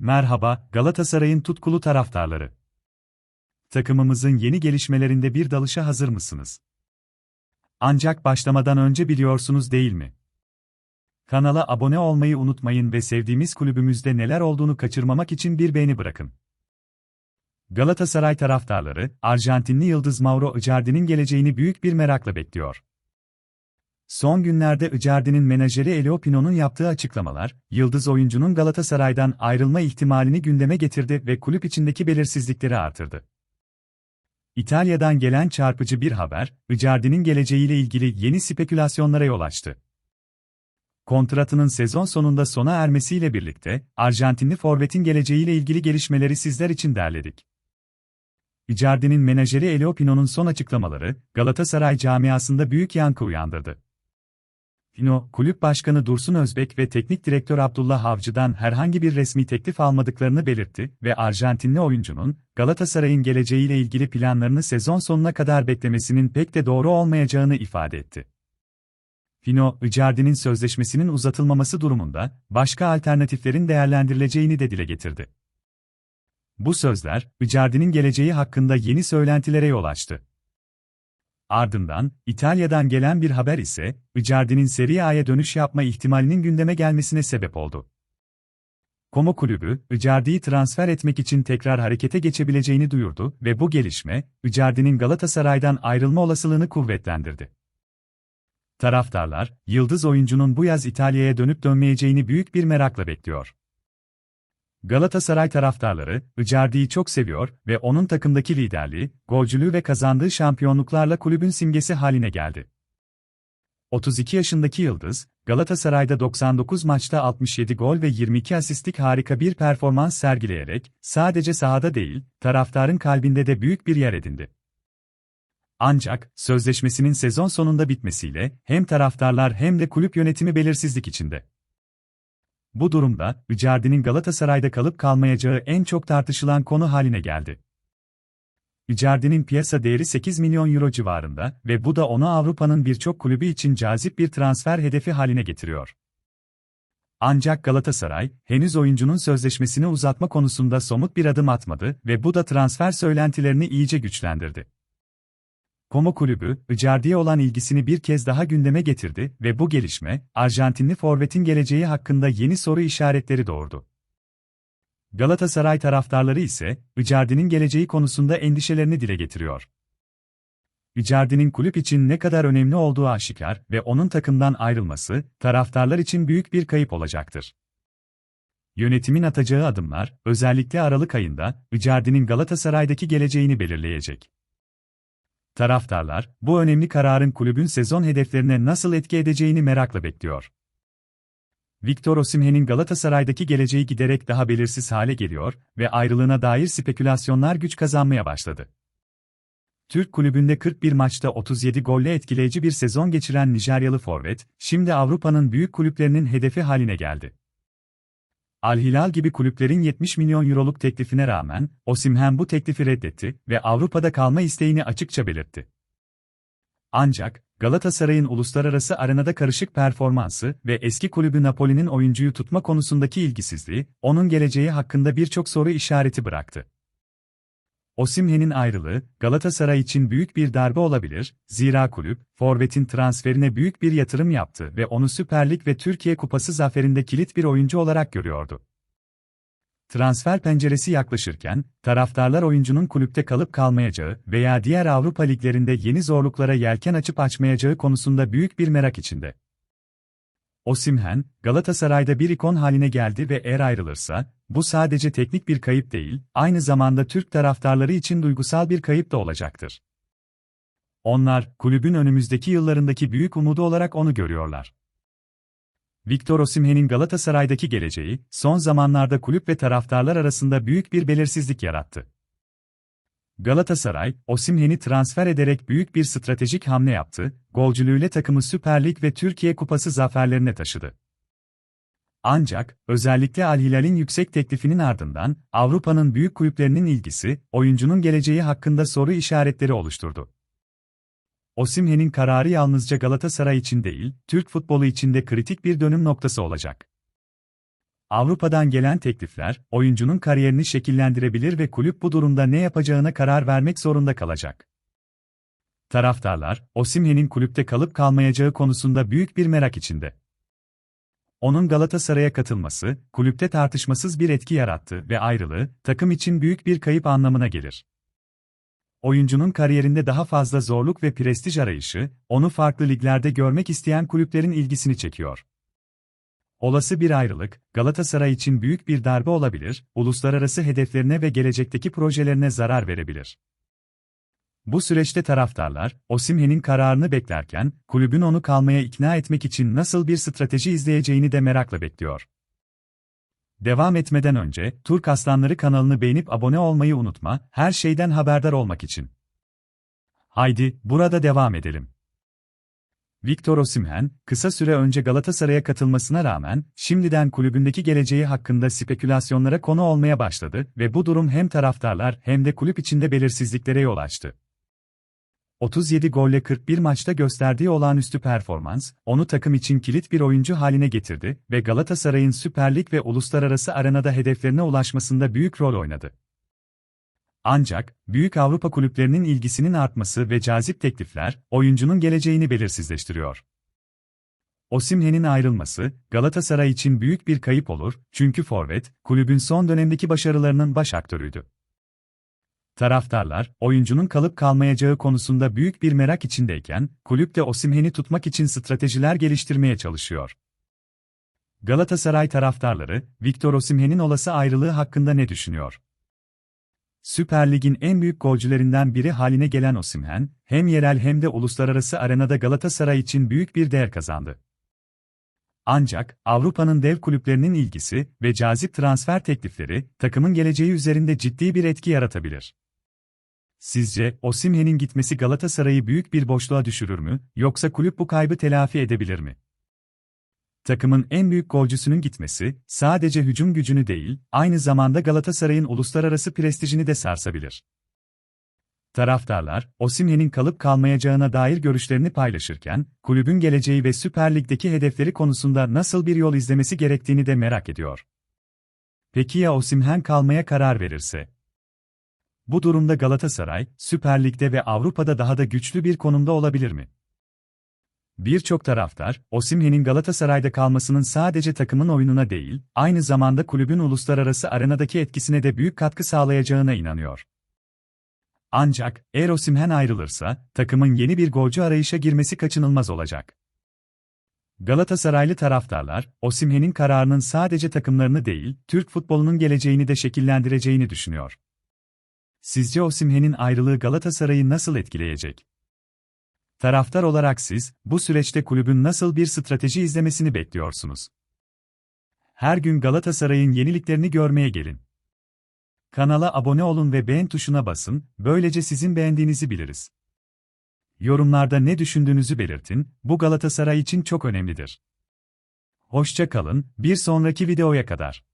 Merhaba, Galatasaray'ın tutkulu taraftarları. Takımımızın yeni gelişmelerinde bir dalışa hazır mısınız? Ancak başlamadan önce biliyorsunuz değil mi? Kanala abone olmayı unutmayın ve sevdiğimiz kulübümüzde neler olduğunu kaçırmamak için bir beğeni bırakın. Galatasaray taraftarları, Arjantinli yıldız Mauro Icardi'nin geleceğini büyük bir merakla bekliyor. Son günlerde Icardi'nin menajeri Elio Pino'nun yaptığı açıklamalar, yıldız oyuncunun Galatasaray'dan ayrılma ihtimalini gündeme getirdi ve kulüp içindeki belirsizlikleri artırdı. İtalya'dan gelen çarpıcı bir haber, Icardi'nin geleceğiyle ilgili yeni spekülasyonlara yol açtı. Kontratının sezon sonunda sona ermesiyle birlikte, Arjantinli forvetin geleceğiyle ilgili gelişmeleri sizler için derledik. Icardi'nin menajeri Elio Pino'nun son açıklamaları, Galatasaray camiasında büyük yankı uyandırdı. Pino, kulüp başkanı Dursun Özbek ve teknik direktör Abdullah Avcı'dan herhangi bir resmi teklif almadıklarını belirtti ve Arjantinli oyuncunun, Galatasaray'ın geleceğiyle ilgili planlarını sezon sonuna kadar beklemesinin pek de doğru olmayacağını ifade etti. Pino, Icardi'nin sözleşmesinin uzatılmaması durumunda, başka alternatiflerin değerlendirileceğini de dile getirdi. Bu sözler, Icardi'nin geleceği hakkında yeni söylentilere yol açtı. Ardından, İtalya'dan gelen bir haber ise, Icardi'nin Serie A'ya dönüş yapma ihtimalinin gündeme gelmesine sebep oldu. Como kulübü, Icardi'yi transfer etmek için tekrar harekete geçebileceğini duyurdu ve bu gelişme, Icardi'nin Galatasaray'dan ayrılma olasılığını kuvvetlendirdi. Taraftarlar, yıldız oyuncunun bu yaz İtalya'ya dönüp dönmeyeceğini büyük bir merakla bekliyor. Galatasaray taraftarları, Icardi'yi çok seviyor ve onun takımdaki liderliği, golcülüğü ve kazandığı şampiyonluklarla kulübün simgesi haline geldi. 32 yaşındaki Yıldız, Galatasaray'da 99 maçta 67 gol ve 22 asistlik harika bir performans sergileyerek, sadece sahada değil, taraftarın kalbinde de büyük bir yer edindi. Ancak, sözleşmesinin sezon sonunda bitmesiyle, hem taraftarlar hem de kulüp yönetimi belirsizlik içinde. Bu durumda, Icardi'nin Galatasaray'da kalıp kalmayacağı en çok tartışılan konu haline geldi. Icardi'nin piyasa değeri 8 milyon euro civarında ve bu da onu Avrupa'nın birçok kulübü için cazip bir transfer hedefi haline getiriyor. Ancak Galatasaray, henüz oyuncunun sözleşmesini uzatma konusunda somut bir adım atmadı ve bu da transfer söylentilerini iyice güçlendirdi. Como kulübü, Icardi'ye olan ilgisini bir kez daha gündeme getirdi ve bu gelişme, Arjantinli forvetin geleceği hakkında yeni soru işaretleri doğurdu. Galatasaray taraftarları ise, Icardi'nin geleceği konusunda endişelerini dile getiriyor. Icardi'nin kulüp için ne kadar önemli olduğu aşikar ve onun takımdan ayrılması, taraftarlar için büyük bir kayıp olacaktır. Yönetimin atacağı adımlar, özellikle Aralık ayında, Icardi'nin Galatasaray'daki geleceğini belirleyecek. Taraftarlar, bu önemli kararın kulübün sezon hedeflerine nasıl etki edeceğini merakla bekliyor. Victor Osimhen'in Galatasaray'daki geleceği giderek daha belirsiz hale geliyor ve ayrılığına dair spekülasyonlar güç kazanmaya başladı. Türk kulübünde 41 maçta 37 golle etkileyici bir sezon geçiren Nijeryalı forvet, şimdi Avrupa'nın büyük kulüplerinin hedefi haline geldi. Al Hilal gibi kulüplerin 70 milyon euroluk teklifine rağmen, Osimhen bu teklifi reddetti ve Avrupa'da kalma isteğini açıkça belirtti. Ancak, Galatasaray'ın uluslararası arenada karışık performansı ve eski kulübü Napoli'nin oyuncuyu tutma konusundaki ilgisizliği, onun geleceği hakkında birçok soru işareti bıraktı. Osimhen'in ayrılığı, Galatasaray için büyük bir darbe olabilir, zira kulüp, Forvet'in transferine büyük bir yatırım yaptı ve onu Süper Lig ve Türkiye Kupası zaferinde kilit bir oyuncu olarak görüyordu. Transfer penceresi yaklaşırken, taraftarlar oyuncunun kulüpte kalıp kalmayacağı veya diğer Avrupa liglerinde yeni zorluklara yelken açıp açmayacağı konusunda büyük bir merak içinde. Osimhen, Galatasaray'da bir ikon haline geldi ve eğer ayrılırsa, bu sadece teknik bir kayıp değil, aynı zamanda Türk taraftarları için duygusal bir kayıp da olacaktır. Onlar, kulübün önümüzdeki yıllarındaki büyük umudu olarak onu görüyorlar. Victor Osimhen'in Galatasaray'daki geleceği, son zamanlarda kulüp ve taraftarlar arasında büyük bir belirsizlik yarattı. Galatasaray, Osimhen'i transfer ederek büyük bir stratejik hamle yaptı, golcülüğüyle takımı Süper Lig ve Türkiye Kupası zaferlerine taşıdı. Ancak, özellikle Al Hilal'in yüksek teklifinin ardından, Avrupa'nın büyük kulüplerinin ilgisi, oyuncunun geleceği hakkında soru işaretleri oluşturdu. Osimhen'in kararı yalnızca Galatasaray için değil, Türk futbolu için de kritik bir dönüm noktası olacak. Avrupa'dan gelen teklifler, oyuncunun kariyerini şekillendirebilir ve kulüp bu durumda ne yapacağına karar vermek zorunda kalacak. Taraftarlar, Osimhen'in kulüpte kalıp kalmayacağı konusunda büyük bir merak içinde. Onun Galatasaray'a katılması, kulüpte tartışmasız bir etki yarattı ve ayrılığı, takım için büyük bir kayıp anlamına gelir. Oyuncunun kariyerinde daha fazla zorluk ve prestij arayışı, onu farklı liglerde görmek isteyen kulüplerin ilgisini çekiyor. Olası bir ayrılık, Galatasaray için büyük bir darbe olabilir, uluslararası hedeflerine ve gelecekteki projelerine zarar verebilir. Bu süreçte taraftarlar, Osimhen'in kararını beklerken, kulübün onu kalmaya ikna etmek için nasıl bir strateji izleyeceğini de merakla bekliyor. Devam etmeden önce, Turk Aslanları kanalını beğenip abone olmayı unutma, her şeyden haberdar olmak için. Haydi, burada devam edelim. Victor Osimhen, kısa süre önce Galatasaray'a katılmasına rağmen, şimdiden kulübündeki geleceği hakkında spekülasyonlara konu olmaya başladı ve bu durum hem taraftarlar hem de kulüp içinde belirsizliklere yol açtı. 37 golle 41 maçta gösterdiği olağanüstü performans, onu takım için kilit bir oyuncu haline getirdi ve Galatasaray'ın Süper Lig ve uluslararası arenada hedeflerine ulaşmasında büyük rol oynadı. Ancak, büyük Avrupa kulüplerinin ilgisinin artması ve cazip teklifler, oyuncunun geleceğini belirsizleştiriyor. Osimhen'in ayrılması, Galatasaray için büyük bir kayıp olur, çünkü forvet, kulübün son dönemdeki başarılarının baş aktörüydü. Taraftarlar, oyuncunun kalıp kalmayacağı konusunda büyük bir merak içindeyken, kulüp de Osimhen'i tutmak için stratejiler geliştirmeye çalışıyor. Galatasaray taraftarları, Victor Osimhen'in olası ayrılığı hakkında ne düşünüyor? Süper Lig'in en büyük golcülerinden biri haline gelen Osimhen, hem yerel hem de uluslararası arenada Galatasaray için büyük bir değer kazandı. Ancak, Avrupa'nın dev kulüplerinin ilgisi ve cazip transfer teklifleri, takımın geleceği üzerinde ciddi bir etki yaratabilir. Sizce, Osimhen'in gitmesi Galatasaray'ı büyük bir boşluğa düşürür mü, yoksa kulüp bu kaybı telafi edebilir mi? Takımın en büyük golcüsünün gitmesi, sadece hücum gücünü değil, aynı zamanda Galatasaray'ın uluslararası prestijini de sarsabilir. Taraftarlar, Osimhen'in kalıp kalmayacağına dair görüşlerini paylaşırken, kulübün geleceği ve Süper Lig'deki hedefleri konusunda nasıl bir yol izlemesi gerektiğini de merak ediyor. Peki ya Osimhen kalmaya karar verirse? Bu durumda Galatasaray, Süper Lig'de ve Avrupa'da daha da güçlü bir konumda olabilir mi? Birçok taraftar, Osimhen'in Galatasaray'da kalmasının sadece takımın oyununa değil, aynı zamanda kulübün uluslararası arenadaki etkisine de büyük katkı sağlayacağına inanıyor. Ancak, eğer Osimhen ayrılırsa, takımın yeni bir golcü arayışa girmesi kaçınılmaz olacak. Galatasaraylı taraftarlar, Osimhen'in kararının sadece takımlarını değil, Türk futbolunun geleceğini de şekillendireceğini düşünüyor. Sizce Osimhen'in ayrılığı Galatasaray'ı nasıl etkileyecek? Taraftar olarak siz, bu süreçte kulübün nasıl bir strateji izlemesini bekliyorsunuz? Her gün Galatasaray'ın yeniliklerini görmeye gelin. Kanala abone olun ve beğen tuşuna basın, böylece sizin beğendiğinizi biliriz. Yorumlarda ne düşündüğünüzü belirtin, bu Galatasaray için çok önemlidir. Hoşça kalın, bir sonraki videoya kadar.